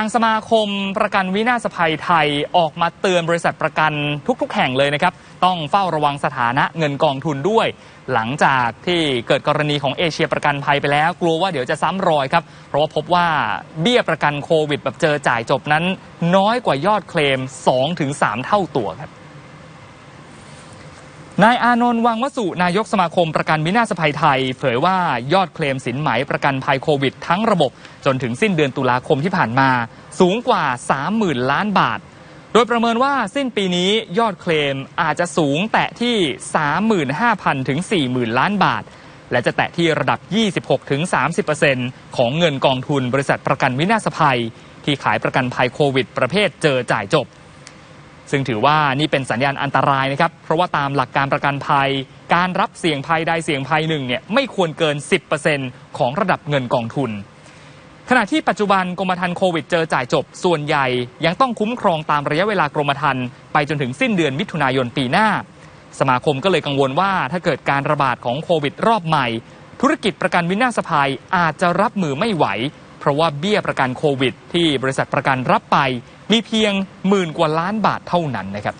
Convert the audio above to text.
ทางสมาคมประกันวินาศภัยไทยออกมาเตือนบริษัทประกันทุก ๆ แห่งเลยนะครับ ต้องเฝ้าระวังสถานะเงินกองทุนด้วย หลังจากที่เกิดกรณีของเอเชียประกันภัยไปแล้ว กลัวว่าเดี๋ยวจะซ้ำรอยครับ เพราะว่าพบว่าเบี้ยประกันโควิดแบบเจอจ่ายจบนั้น น้อยกว่ายอดเคลม 2-3 เท่าตัวครับ นายอานนท์วังวสุนายกสมาคมประกันวินาศภัยไทย เผยว่ายอดเคลมสินไหมประกันภัยโควิด ทั้งระบบ จนถึงสิ้นเดือนตุลาคมที่ผ่านมา สูงกว่า 30,000 ล้านบาท โดยประเมินว่าสิ้นปีนี้ยอดเคลมอาจจะสูงแตะที่ 35,000 ถึง 40,000 ล้านบาท และจะแตะที่ระดับ 26ถึง30%ของเงินกองทุนบริษัทประกันวินาศภัย ที่ขายประกันภัยโควิด ประเภทเจอจ่ายจบ ซึ่งถือว่านี่เป็นสัญญาณอันตรายนะครับ เพราะว่าตามหลักการประกันภัย การรับเสี่ยงภัยใดเสี่ยงภัยหนึ่งเนี่ยไม่ควรเกิน 10%ของระดับเงินกองทุน ขณะที่ปัจจุบันกรมธรรม์โควิดเจอจ่ายจบ ส่วนใหญ่ยังต้องคุ้มครองตามระยะเวลากรมธรรม์ไปจนถึงสิ้นเดือนมิถุนายนปีหน้า สมาคมก็เลยกังวลว่าถ้าเกิดการระบาดของโควิดรอบใหม่ ธุรกิจประกันวินาศภัยอาจจะรับมือไม่ไหว ราะว่าเบี้ยประกันโควิด ที่บริษัทประกันรับไป มีเพียงหมื่นกว่าล้านบาทเท่านั้นนะครับ